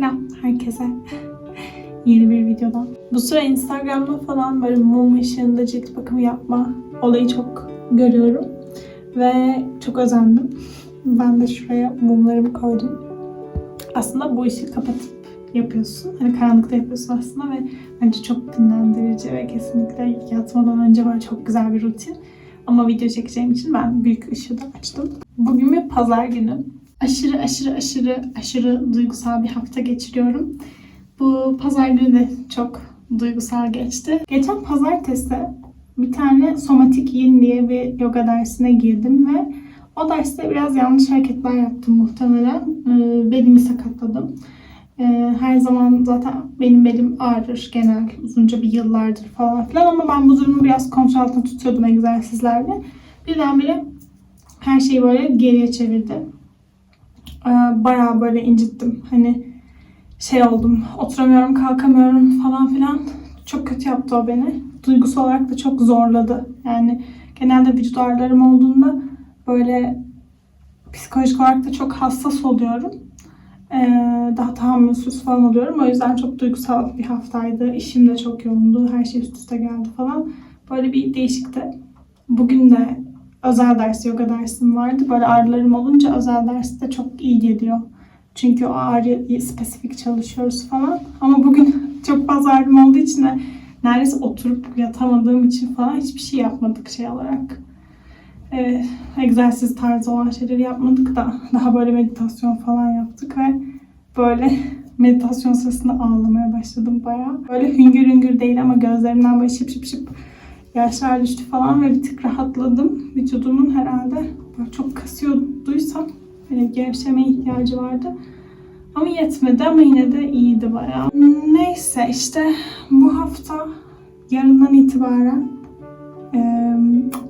Selam herkese. Yeni bir videodan. Bu sıra Instagram'da falan böyle mum ışığında cilt bakımı yapma olayı çok görüyorum. Ve çok özendim. Ben de şuraya mumlarımı koydum. Aslında bu işi kapatıp yapıyorsun. Hani karanlıkta yapıyorsun aslında ve bence çok dinlendirici ve kesinlikle yatmadan önce böyle çok güzel bir rutin. Ama video çekeceğim için ben büyük ışığı da açtım. Bugün bir pazar günü. Aşırı aşırı aşırı aşırı duygusal bir hafta geçiriyorum. Bu pazar günü de çok duygusal geçti. Geçen pazartesi bir tane somatik yin diye bir yoga dersine girdim ve o derste biraz yanlış hareketler yaptım muhtemelen. Ee, belimi sakatladım. Ee, her zaman zaten benim belim ağrır genel uzunca bir yıllardır falan filan ama ben bu durumu biraz kontrol altında tutuyordum egzersizlerle. Birdenbire her şeyi böyle geriye çevirdi. Ee, bayağı böyle incittim. Hani şey oldum, oturamıyorum, kalkamıyorum falan filan. Çok kötü yaptı o beni. Duygusal olarak da çok zorladı. Yani genelde vücut ağrılarım olduğunda böyle psikolojik olarak da çok hassas oluyorum. Ee, daha tahammülsüz falan oluyorum. O yüzden çok duygusal bir haftaydı. İşim de çok yoğundu. Her şey üst üste geldi falan. Böyle bir değişikti. Bugün de özel ders, yoga dersim vardı. Böyle ağrılarım olunca özel ders de çok iyi geliyor. Çünkü o ağrı spesifik çalışıyoruz falan. Ama bugün çok fazla ağrım olduğu için de neredeyse oturup yatamadığım için falan hiçbir şey yapmadık şey olarak. Ee, egzersiz tarzı olan şeyleri yapmadık da daha böyle meditasyon falan yaptık ve böyle meditasyon sırasında ağlamaya başladım bayağı. Böyle hüngür hüngür değil ama gözlerimden böyle şıp şıp şıp yaşlar düştü falan ve bir tık rahatladım. Vücudumun herhalde çok kasıyorduysam böyle gevşemeye ihtiyacı vardı. Ama yetmedi ama yine de iyiydi bayağı. Neyse işte bu hafta yarından itibaren eee,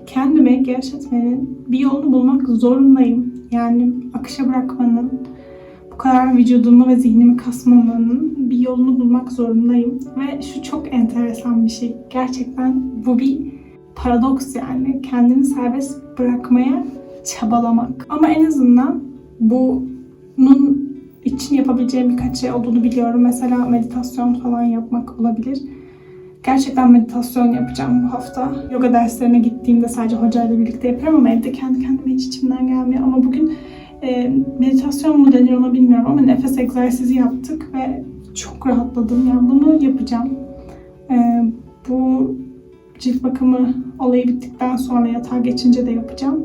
kendimi gevşetmenin bir yolunu bulmak zorundayım. Yani akışa bırakmanın, bu kadar vücudumu ve zihnimi kasmamanın bir yolunu bulmak zorundayım. Ve şu çok enteresan bir şey. Gerçekten bu bir paradoks yani. Kendini serbest bırakmaya çabalamak. Ama en azından bunun için yapabileceğim birkaç şey olduğunu biliyorum. Mesela meditasyon falan yapmak olabilir. Gerçekten meditasyon yapacağım bu hafta. Yoga derslerine gittiğimde sadece hocayla birlikte yapıyorum ama evde kendi kendime hiç içimden gelmiyor. Ama bugün e, meditasyon mu denir ona bilmiyorum ama nefes egzersizi yaptık ve çok rahatladım. Yani bunu yapacağım. E, bu cilt bakımı olayı bittikten sonra yatağa geçince de yapacağım.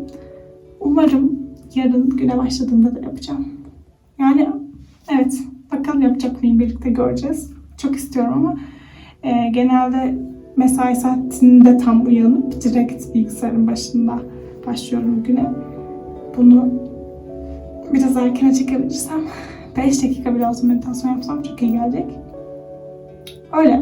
Umarım yarın güne başladığımda da yapacağım. Yani evet bakalım yapacak mıyım birlikte göreceğiz. Çok istiyorum ama e, genelde mesai saatinde tam uyanıp direkt bilgisayarın başında başlıyorum güne. Bunu biraz erkene çekebilirsem 5 dakika bile olsa meditasyon yapsam çok iyi gelecek. Öyle.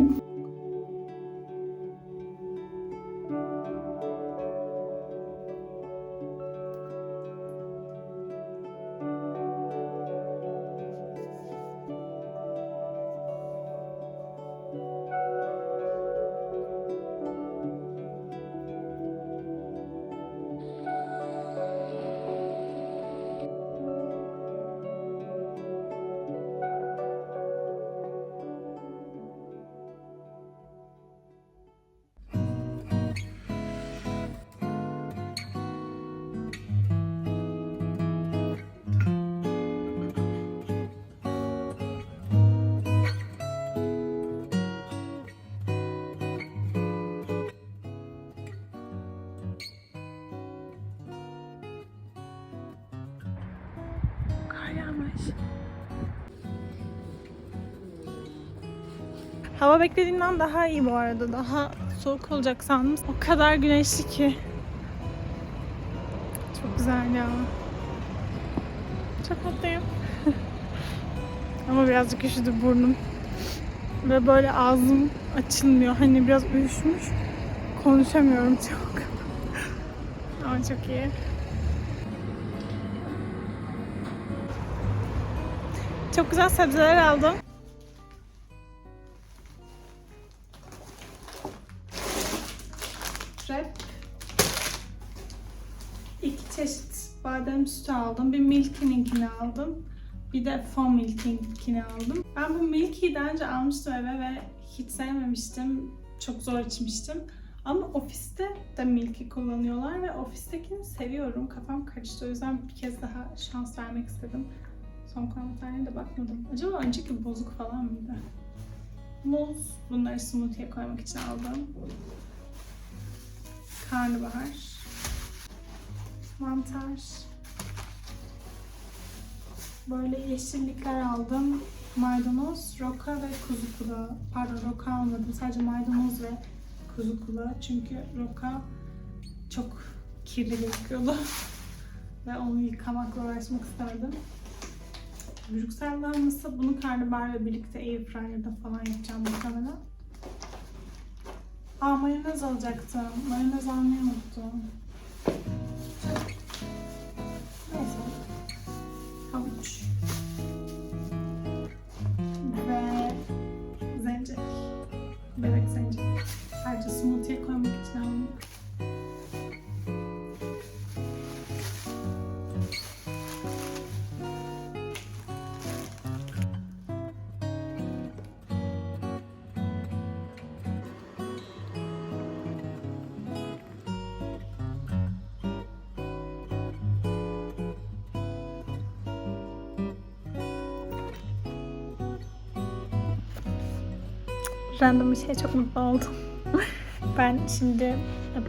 Hava beklediğimden daha iyi bu arada. Daha soğuk olacak sandım. O kadar güneşli ki. Çok güzel ya. Çok mutluyum. Ama birazcık üşüdü burnum. Ve böyle ağzım açılmıyor. Hani biraz uyuşmuş. Konuşamıyorum çok. Ama çok iyi. Çok güzel sebzeler aldım. Badem sütü aldım. Bir Milky'ninkini aldım. Bir de Fon Milk'inkini aldım. Ben bu Milky'yi daha önce almıştım eve ve hiç sevmemiştim. Çok zor içmiştim. Ama ofiste de Milky kullanıyorlar ve ofistekini seviyorum. Kafam karıştı. O yüzden bir kez daha şans vermek istedim. Son komentarlarına da bakmadım. Acaba önceki bozuk falan mıydı? Muz. Bunları smoothie'ye koymak için aldım. Karnabahar. Mantar. Böyle yeşillikler aldım. Maydanoz, roka ve kuzu kulağı. Pardon roka almadım. Sadece maydanoz ve kuzu kulağı. Çünkü roka çok kirli gözüküyordu. ve onu yıkamakla uğraşmak istemedim. Brüksel lahması bunu karnabaharla birlikte airfryer'da falan yapacağım muhtemelen. Aa mayonez alacaktım. Mayonez almayı unuttum. Bye. Random bir şeye çok mutlu oldum. ben şimdi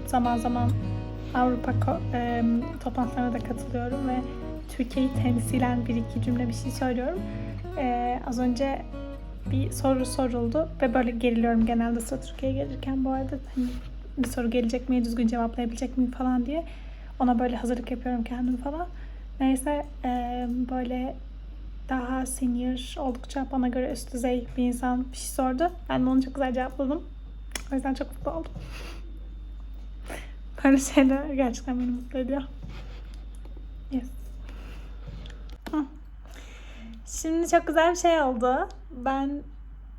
zaman zaman Avrupa e, toplantılarına da katılıyorum ve Türkiye'yi temsilen bir iki cümle bir şey söylüyorum. E, az önce bir soru soruldu ve böyle geriliyorum genelde sıra Türkiye'ye gelirken bu arada hani bir soru gelecek mi, düzgün cevaplayabilecek miyim falan diye ona böyle hazırlık yapıyorum kendim falan. Neyse e, böyle daha senior oldukça bana göre üst düzey bir insan bir şey sordu. Ben de onu çok güzel cevapladım. O yüzden çok mutlu oldum. Böyle şeyler gerçekten beni mutlu ediyor. Yes. Şimdi çok güzel bir şey oldu. Ben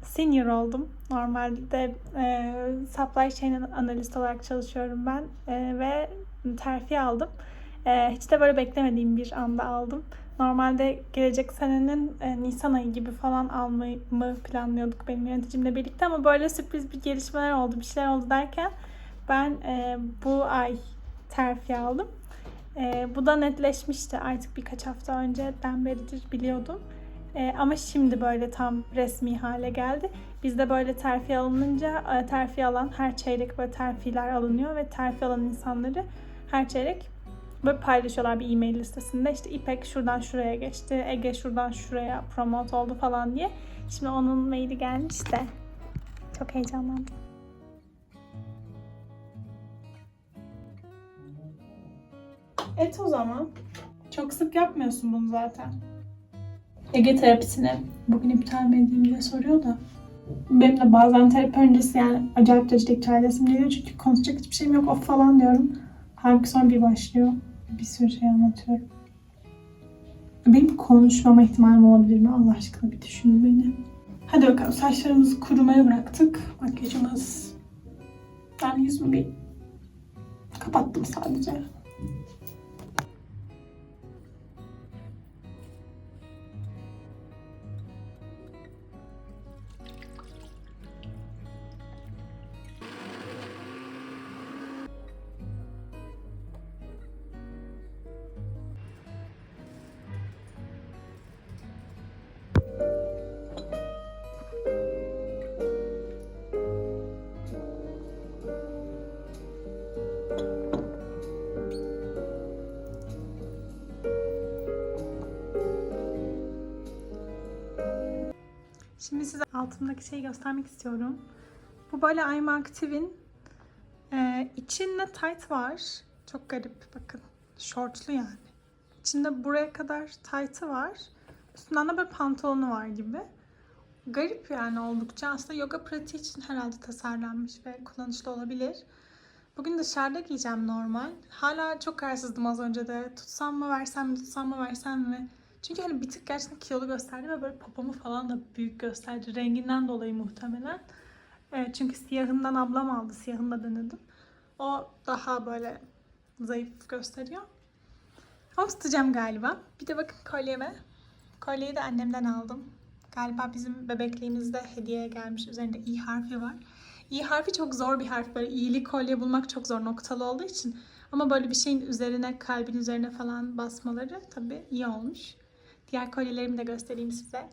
senior oldum. Normalde e, supply chain analist olarak çalışıyorum ben e, ve terfi aldım. E, hiç de böyle beklemediğim bir anda aldım. Normalde gelecek senenin e, Nisan ayı gibi falan almayı planlıyorduk benim yöneticimle birlikte ama böyle sürpriz bir gelişmeler oldu, bir şeyler oldu derken ben e, bu ay terfi aldım. E, bu da netleşmişti artık birkaç hafta önceden beridir biliyordum. E, ama şimdi böyle tam resmi hale geldi. Bizde böyle terfi alınınca e, terfi alan her çeyrek böyle terfiler alınıyor ve terfi alan insanları her çeyrek böyle paylaşıyorlar bir e-mail listesinde. İşte İpek şuradan şuraya geçti, Ege şuradan şuraya promote oldu falan diye. Şimdi onun maili gelmiş de çok heyecanlandım. Et o zaman. Çok sık yapmıyorsun bunu zaten. Ege terapisini bugün iptal mi edeyim diye soruyor da. Benim de bazen terapi öncesi yani acayip derecede iptal edesim geliyor çünkü konuşacak hiçbir şeyim yok of falan diyorum. Halbuki sonra bir başlıyor. Bir sürü şey anlatıyorum. Benim konuşmama ihtimalim olabilir mi? Allah aşkına bir düşün beni. Hadi bakalım saçlarımızı kurumaya bıraktık. Makyajımız... Ben yüzümü bir kapattım sadece. Şimdi size altımdaki şeyi göstermek istiyorum. Bu böyle I'm Active'in e, içinde tight var. Çok garip bakın. Şortlu yani. İçinde buraya kadar tight'ı var. Üstünden de böyle pantolonu var gibi. Garip yani oldukça. Aslında yoga pratiği için herhalde tasarlanmış ve kullanışlı olabilir. Bugün dışarıda giyeceğim normal. Hala çok kararsızdım az önce de. Tutsam mı versem mi, tutsam mı versem mi? Çünkü hani bir tık gerçekten kilolu gösterdi ve böyle popomu falan da büyük gösterdi. Renginden dolayı muhtemelen. Evet, çünkü siyahından ablam aldı. Siyahını da denedim. O daha böyle zayıf gösteriyor. Ama tutacağım galiba. Bir de bakın kolyeme. Kolyeyi de annemden aldım. Galiba bizim bebekliğimizde hediye gelmiş. Üzerinde i harfi var. İ harfi çok zor bir harf. Böyle iyili kolye bulmak çok zor noktalı olduğu için. Ama böyle bir şeyin üzerine, kalbin üzerine falan basmaları tabii iyi olmuş. Diğer kolyelerimi de göstereyim size.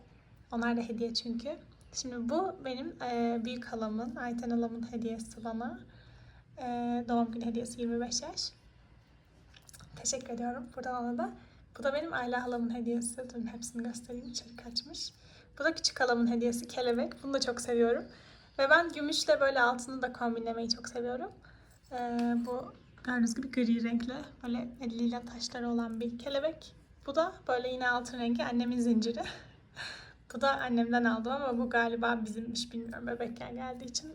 Onlar da hediye çünkü. Şimdi bu benim e, büyük halamın, Ayten halamın hediyesi bana. E, doğum günü hediyesi 25 yaş. Teşekkür ediyorum buradan ona da. Bu da benim Ayla halamın hediyesi. Durun hepsini göstereyim. İçeri kaçmış. Bu da küçük halamın hediyesi kelebek. Bunu da çok seviyorum. Ve ben gümüşle böyle altını da kombinlemeyi çok seviyorum. Ee, bu gördüğünüz gibi gri renkli böyle lila taşları olan bir kelebek. Bu da böyle yine altın rengi annemin zinciri. bu da annemden aldım ama bu galiba bizimmiş bilmiyorum. Bebekken geldiği için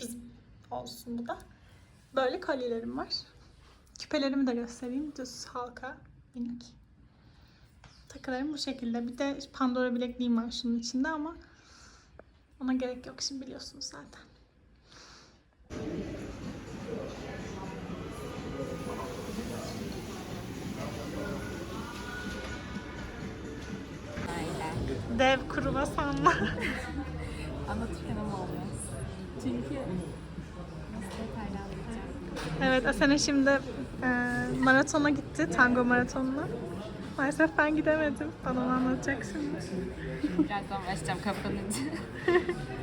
bizim olsun bu da. Böyle kolyelerim var. Küpelerimi de göstereyim. Düz halka minik. Takılarım bu şekilde. Bir de Pandora bilekliğim var şunun içinde ama ona gerek yok şimdi biliyorsunuz zaten. Dev kruvasanla. Anlatırken ama olmaz. Çünkü nasıl detaylı anlatacağım. evet Asena şimdi e, maratona gitti. Tango maratonuna. Maalesef ben gidemedim. Bana onu anlatacak şimdi. Birazdan başlayacağım kapanınca.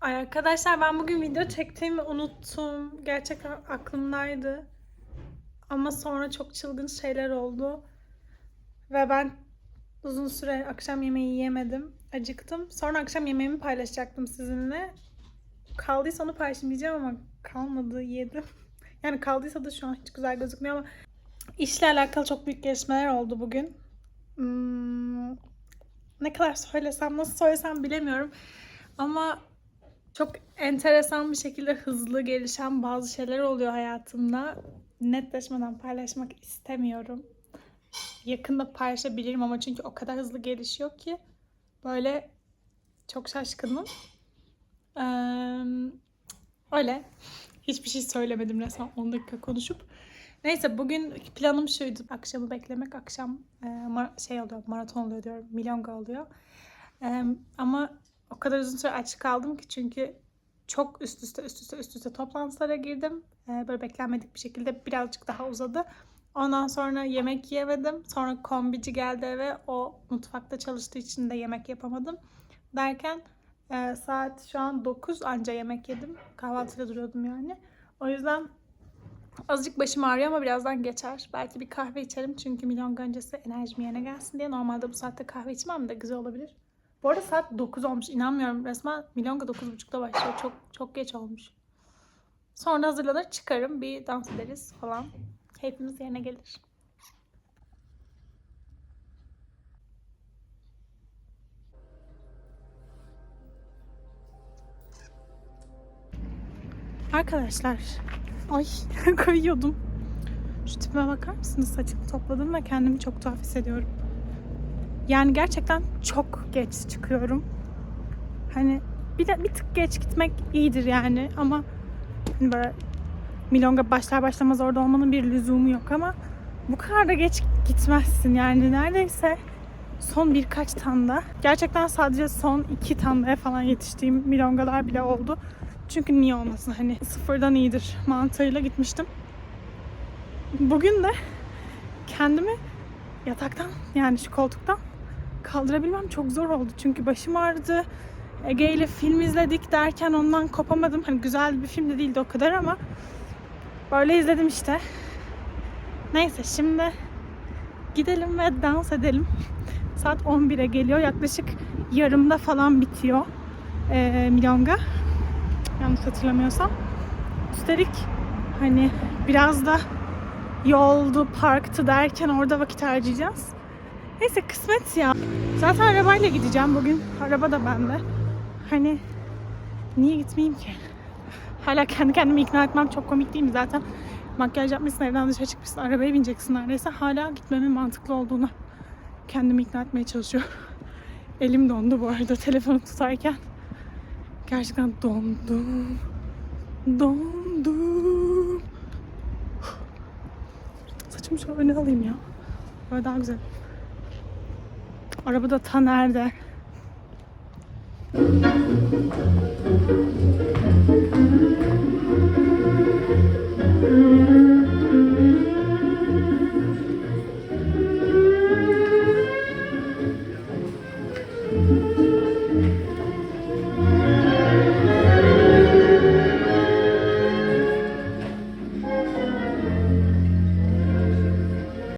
Ay arkadaşlar ben bugün video çektiğimi unuttum. Gerçekten aklımdaydı. Ama sonra çok çılgın şeyler oldu. Ve ben uzun süre akşam yemeği yiyemedim. Acıktım. Sonra akşam yemeğimi paylaşacaktım sizinle. Kaldıysa onu paylaşmayacağım ama kalmadı yedim. Yani kaldıysa da şu an hiç güzel gözükmüyor ama işle alakalı çok büyük gelişmeler oldu bugün. Hmm, ne kadar söylesem, nasıl söylesem bilemiyorum. Ama çok enteresan bir şekilde hızlı gelişen bazı şeyler oluyor hayatımda. Netleşmeden paylaşmak istemiyorum. Yakında paylaşabilirim ama çünkü o kadar hızlı gelişiyor ki böyle çok şaşkınım. Ee, öyle. Hiçbir şey söylemedim resmen 10 dakika konuşup. Neyse bugün planım şuydu. Akşamı beklemek. Akşam e, ma- şey oluyor, maraton oluyor diyorum. Milonga oluyor. Ee, ama o kadar uzun süre aç kaldım ki çünkü çok üst üste üst üste üst üste toplantılara girdim. Ee, böyle beklenmedik bir şekilde birazcık daha uzadı. Ondan sonra yemek yiyemedim. Sonra kombici geldi eve. O mutfakta çalıştığı için de yemek yapamadım. Derken e, saat şu an 9 anca yemek yedim. Kahvaltıyla duruyordum yani. O yüzden azıcık başım ağrıyor ama birazdan geçer. Belki bir kahve içerim çünkü milyon öncesi enerjim yerine gelsin diye. Normalde bu saatte kahve içmem de güzel olabilir. Bu arada saat 9 olmuş. İnanmıyorum resmen. Milonga 9.30'da başlıyor. Çok çok geç olmuş. Sonra hazırlanır çıkarım. Bir dans ederiz falan. Keyfimiz yerine gelir. Arkadaşlar. Ay kayıyordum. Şu tipime bakar mısınız? Saçımı topladım ve kendimi çok tuhaf hissediyorum. Yani gerçekten çok geç çıkıyorum. Hani bir de bir tık geç gitmek iyidir yani ama hani böyle Milonga başlar başlamaz orada olmanın bir lüzumu yok ama bu kadar da geç gitmezsin yani neredeyse son birkaç tanda gerçekten sadece son iki tandaya falan yetiştiğim milongalar bile oldu. Çünkü niye olmasın hani sıfırdan iyidir mantığıyla gitmiştim. Bugün de kendimi yataktan yani şu koltuktan kaldırabilmem çok zor oldu. Çünkü başım ağrıdı. Ege ile film izledik derken ondan kopamadım. Hani güzel bir film de değildi o kadar ama böyle izledim işte. Neyse şimdi gidelim ve dans edelim. Saat 11'e geliyor. Yaklaşık yarımda falan bitiyor ee, Milonga. Yanlış hatırlamıyorsam. Üstelik hani biraz da yoldu, parktı derken orada vakit harcayacağız. Neyse kısmet ya. Zaten arabayla gideceğim bugün. Araba da bende. Hani niye gitmeyeyim ki? Hala kendi kendimi ikna etmem çok komik değil mi zaten? Makyaj yapmışsın, evden dışarı çıkmışsın, arabaya bineceksin neredeyse. Hala gitmemin mantıklı olduğunu kendimi ikna etmeye çalışıyorum. Elim dondu bu arada telefonu tutarken. Gerçekten dondum. Dondum. Saçımı şöyle öne alayım ya. Böyle daha güzel. Arabada ta nerede?